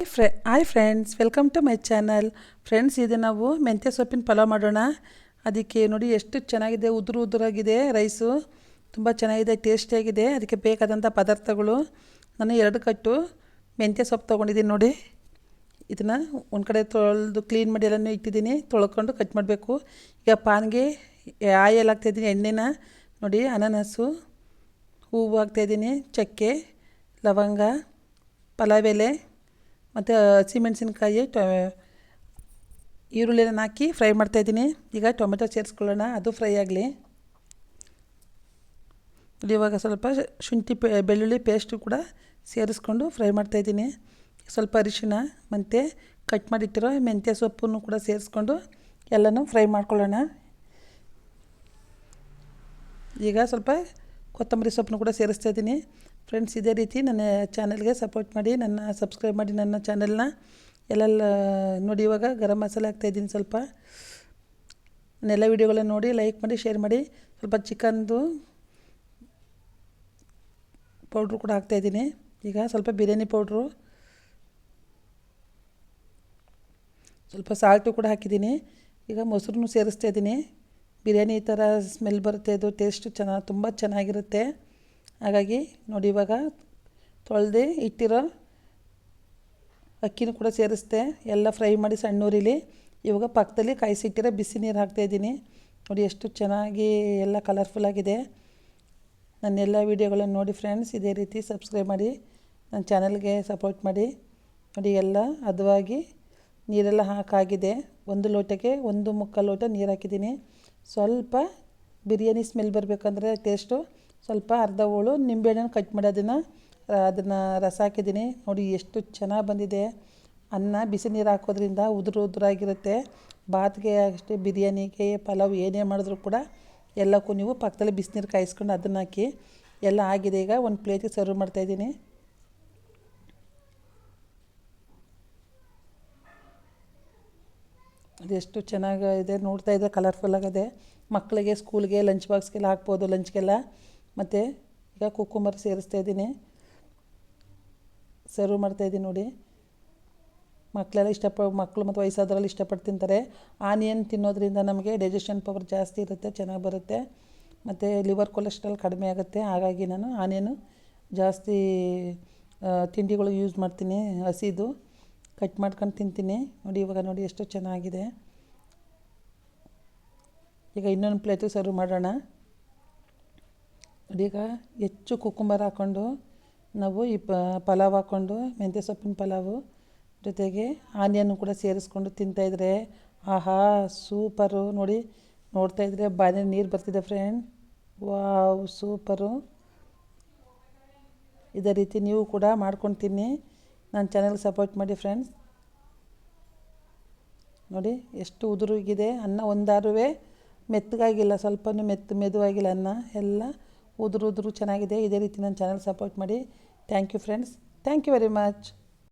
Fry hi friends welcome to my channel friends ಇದು ನಾವು ಮೆಂತ್ಯ ಸೊಪ್ಪಿನ ಪಲಾವ್ ಮಾಡೋಣ. ಅದಕ್ಕೆ ನೋಡಿ ಎಷ್ಟು ಚೆನ್ನಾಗಿದೆ, ಉದುರು ಉದುರಾಗಿದೆ ರೈಸು ತುಂಬ ಚೆನ್ನಾಗಿದೆ ಟೇಸ್ಟಿಯಾಗಿದೆ ಅದಕ್ಕೆ ಬೇಕಾದಂಥ ಪದಾರ್ಥಗಳು. ನಾನು ಎರಡು ಕಟ್ಟು ಮೆಂತ್ಯ ಸೊಪ್ಪು ತೊಗೊಂಡಿದ್ದೀನಿ ನೋಡಿ. ಇದನ್ನು ಒಂದು ಕಡೆ ತೊಳೆದು ಕ್ಲೀನ್ ಮಾಡಿ ಎಲ್ಲನೂ ಇಟ್ಟಿದ್ದೀನಿ. ತೊಳ್ಕೊಂಡು ಕಟ್ ಮಾಡಬೇಕು. ಈಗ ಪಾನ್ಗೆ ಆಯಲ್ ಹಾಕ್ತಾಯಿದ್ದೀನಿ ಎಣ್ಣೆನ. ನೋಡಿ ಅನಾನಸು, ಹೂವು ಹಾಕ್ತಾಯಿದ್ದೀನಿ ಚಕ್ಕೆ, ಲವಂಗ, ಪಲಾವ್ ಎಲೆ. ಮತ್ತು ಹಸಿಮೆಣಸಿನ್ಕಾಯಿ ಟೊ, ಈರುಳ್ಳಿನ ಹಾಕಿ ಫ್ರೈ ಮಾಡ್ತಾಯಿದ್ದೀನಿ ಈಗ ಟೊಮೆಟೊ ಸೇರಿಸ್ಕೊಳ್ಳೋಣ. ಅದು ಫ್ರೈ ಆಗಲಿ. ಇವಾಗ ಸ್ವಲ್ಪ ಶುಂಠಿ ಬೆಳ್ಳುಳ್ಳಿ ಪೇಸ್ಟು ಕೂಡ ಸೇರಿಸ್ಕೊಂಡು ಫ್ರೈ ಮಾಡ್ತಾಯಿದ್ದೀನಿ ಸ್ವಲ್ಪ ಅರಿಶಿನ ಮತ್ತು ಕಟ್ ಮಾಡಿಟ್ಟಿರೋ ಮೆಂತ್ಯ ಸೊಪ್ಪನ್ನು ಕೂಡ ಸೇರಿಸ್ಕೊಂಡು ಎಲ್ಲನೂ ಫ್ರೈ ಮಾಡ್ಕೊಳ್ಳೋಣ. ಈಗ ಸ್ವಲ್ಪ ಕೊತ್ತಂಬರಿ ಸೊಪ್ಪನ್ನು ಕೂಡ ಸೇರಿಸ್ತಾ ಇದ್ದೀನಿ. ಫ್ರೆಂಡ್ಸ್ ಇದೇ ರೀತಿ ನನ್ನ ಚಾನಲ್ಗೆ ಸಪೋರ್ಟ್ ಮಾಡಿ, ನನ್ನ ಸಬ್ಸ್ಕ್ರೈಬ್ ಮಾಡಿ ನನ್ನ ಚಾನಲ್ನ ಎಲ್ಲೆಲ್ಲ ನೋಡಿ ಇವಾಗ ಗರಂ ಮಸಾಲೆ ಹಾಕ್ತಾಯಿದ್ದೀನಿ ಸ್ವಲ್ಪ. ನನ್ನೆಲ್ಲ ವೀಡಿಯೋಗಳನ್ನ ನೋಡಿ ಲೈಕ್ ಮಾಡಿ ಶೇರ್ ಮಾಡಿ. ಸ್ವಲ್ಪ ಚಿಕನ್ದು ಪೌಡ್ರು ಕೂಡ ಹಾಕ್ತಾಯಿದ್ದೀನಿ ಈಗ ಸ್ವಲ್ಪ ಬಿರಿಯಾನಿ ಪೌಡ್ರು ಸ್ವಲ್ಪ ಸಾಲ್ಟು ಕೂಡ ಹಾಕಿದ್ದೀನಿ. ಈಗ ಮೊಸರನ್ನು ಸೇರಿಸ್ತಾ ಇದ್ದೀನಿ. ಬಿರಿಯಾನಿ ಈ ಥರ ಸ್ಮೆಲ್ ಬರುತ್ತೆ, ಅದು ಟೇಸ್ಟು ಚೆನ್ನಾಗಿ, ತುಂಬ ಚೆನ್ನಾಗಿರುತ್ತೆ. ಹಾಗಾಗಿ ನೋಡಿ ಇವಾಗ ತೊಳೆದು ಇಟ್ಟಿರೋ ಅಕ್ಕಿನೂ ಕೂಡ ಸೇರಿಸ್ದೆ. ಎಲ್ಲ ಫ್ರೈ ಮಾಡಿ ಸಣ್ಣೂರಿಲಿ. ಇವಾಗ ಪಕ್ಕದಲ್ಲಿ ಕಾಯಿಸಿಟ್ಟಿರೋ ಬಿಸಿ ನೀರು ಹಾಕ್ತಾಯಿದ್ದೀನಿ ನೋಡಿ ಎಷ್ಟು ಚೆನ್ನಾಗಿ ಎಲ್ಲ ಕಲರ್ಫುಲ್ಲಾಗಿದೆ ನನ್ನೆಲ್ಲ ವೀಡಿಯೋಗಳನ್ನು ನೋಡಿ ಫ್ರೆಂಡ್ಸ್ ಇದೇ ರೀತಿ ಸಬ್ಸ್ಕ್ರೈಬ್ ಮಾಡಿ. ನನ್ನ ಚಾನಲ್ಗೆ ಸಪೋರ್ಟ್ ಮಾಡಿ. ನೋಡಿ ಎಲ್ಲ ಹದವಾಗಿ ನೀರೆಲ್ಲ ಹಾಕಾಗಿದೆ. ಒಂದು ಲೋಟಕ್ಕೆ ಒಂದು ಮುಕ್ಕಾಲು ಲೋಟ ನೀರು ಹಾಕಿದ್ದೀನಿ. ಸ್ವಲ್ಪ ಬಿರಿಯಾನಿ ಸ್ಮೆಲ್ ಬರಬೇಕಂದ್ರೆ ಟೇಸ್ಟು ಸ್ವಲ್ಪ ಅರ್ಧ ಹೋಳು ನಿಂಬೆಹಣ್ಣನ್ನು ಕಟ್ ಮಾಡಿ ಅದನ್ನು ಅದನ್ನು ರಸ ಹಾಕಿದ್ದೀನಿ. ನೋಡಿ ಎಷ್ಟು ಚೆನ್ನಾಗಿ ಬಂದಿದೆ. ಅನ್ನ ಬಿಸಿ ನೀರು ಹಾಕೋದ್ರಿಂದ ಉದುರು ಉದುರಾಗಿರುತ್ತೆ. ಬಾತ್ಗೆ ಅಷ್ಟೇ ಬಿರಿಯಾನಿಗೆ ಪಲಾವ್ ಏನೇ ಮಾಡಿದ್ರು ಕೂಡ ಎಲ್ಲಕ್ಕೂ ನೀವು ಪಕ್ಕದಲ್ಲಿ ಬಿಸಿನೀರು ಕಾಯಿಸ್ಕೊಂಡು ಅದನ್ನು ಹಾಕಿ ಎಲ್ಲ ಆಗಿದೆ. ಈಗ ಒಂದು ಪ್ಲೇಟಿಗೆ ಸರ್ವ್ ಮಾಡ್ತಾಯಿದ್ದೀನಿ ಅದೆಷ್ಟು ಚೆನ್ನಾಗಿದೆ ನೋಡ್ತಾ ಇದ್ದರೆ ಕಲರ್ಫುಲ್ಲಾಗಿದೆ ಮಕ್ಕಳಿಗೆ ಸ್ಕೂಲ್ಗೆ ಲಂಚ್ ಬಾಕ್ಸ್ಗೆಲ್ಲ ಹಾಕ್ಬೋದು. ಲಂಚ್ಗೆಲ್ಲ ಮತ್ತು ಈಗ ಕುಕ್ಕುಂಬರ್ ಸೇರಿಸ್ತಾ ಇದ್ದೀನಿ. ಸರ್ವ್ ಮಾಡ್ತಾಯಿದ್ದೀನಿ ನೋಡಿ. ಮಕ್ಕಳೆಲ್ಲ ಇಷ್ಟಪ ಮಕ್ಕಳು ಮತ್ತು ವಯಸ್ಸಾದ್ರಲ್ಲಿ ಇಷ್ಟಪಟ್ಟು ತಿಂತಾರೆ. ಆನಿಯನ್ ತಿನ್ನೋದ್ರಿಂದ ನಮಗೆ ಡೈಜೆಷನ್ ಪವರ್ ಜಾಸ್ತಿ ಇರುತ್ತೆ, ಚೆನ್ನಾಗಿ ಬರುತ್ತೆ. ಮತ್ತು ಲಿವರ್ ಕೊಲೆಸ್ಟ್ರಾಲ್ ಕಡಿಮೆ ಆಗುತ್ತೆ. ಹಾಗಾಗಿ ನಾನು ಆನಿಯನು ಜಾಸ್ತಿ ತಿಂಡಿಗಳು ಯೂಸ್ ಮಾಡ್ತೀನಿ, ಹಸಿದು. ಕಟ್ ಮಾಡ್ಕೊಂಡು ತಿಂತೀನಿ. ನೋಡಿ, ಇವಾಗ ನೋಡಿ ಎಷ್ಟು ಚೆನ್ನಾಗಿದೆ. ಈಗ ಇನ್ನೊಂದು ಪ್ಲೇಟು ಸರ್ವ್ ಮಾಡೋಣ. ಈಗ ಹೆಚ್ಚು ಕುಕ್ಕುಂಬರ್ ಹಾಕ್ಕೊಂಡು ನಾವು ಈ ಪಲಾವ್ ಹಾಕ್ಕೊಂಡು ಮೆಂತ್ಯ ಸೊಪ್ಪಿನ ಪಲಾವು ಜೊತೆಗೆ ಆನಿಯನ್ನು ಕೂಡ ಸೇರಿಸ್ಕೊಂಡು ತಿಂತಾಯಿದ್ರೆ ಆಹಾ, ಸೂಪರು. ನೋಡಿ ನೋಡ್ತಾಯಿದ್ರೆ ಬಾಯಲ್ಲಿ ನೀರು ಬರ್ತಿದೆ ಫ್ರೆಂಡ್. Wow, super. ಇದೇ ರೀತಿ ನೀವು ಕೂಡ ಮಾಡ್ಕೊಂಡು ತಿನ್ನಿ. ನನ್ನ ಚಾನಲ್ಗೆ ಸಪೋರ್ಟ್ ಮಾಡಿ ಫ್ರೆಂಡ್ಸ್. ನೋಡಿ, ಎಷ್ಟು ಉದುರುಗಿದೆ. ಅನ್ನ ಒಂದಾರುವೆ. ಮೆತ್ತಗಾಗಿಲ್ಲ, ಸ್ವಲ್ಪನೂ ಮೆತ್ತ, ಮೆದುವಾಗಿಲ್ಲ ಅನ್ನ. ಎಲ್ಲ ಉದುರು ಚೆನ್ನಾಗಿದೆ. ಇದೇ ರೀತಿ ನನ್ನ ಚಾನಲ್ ಸಪೋರ್ಟ್ ಮಾಡಿ. Thank you friends thank you very much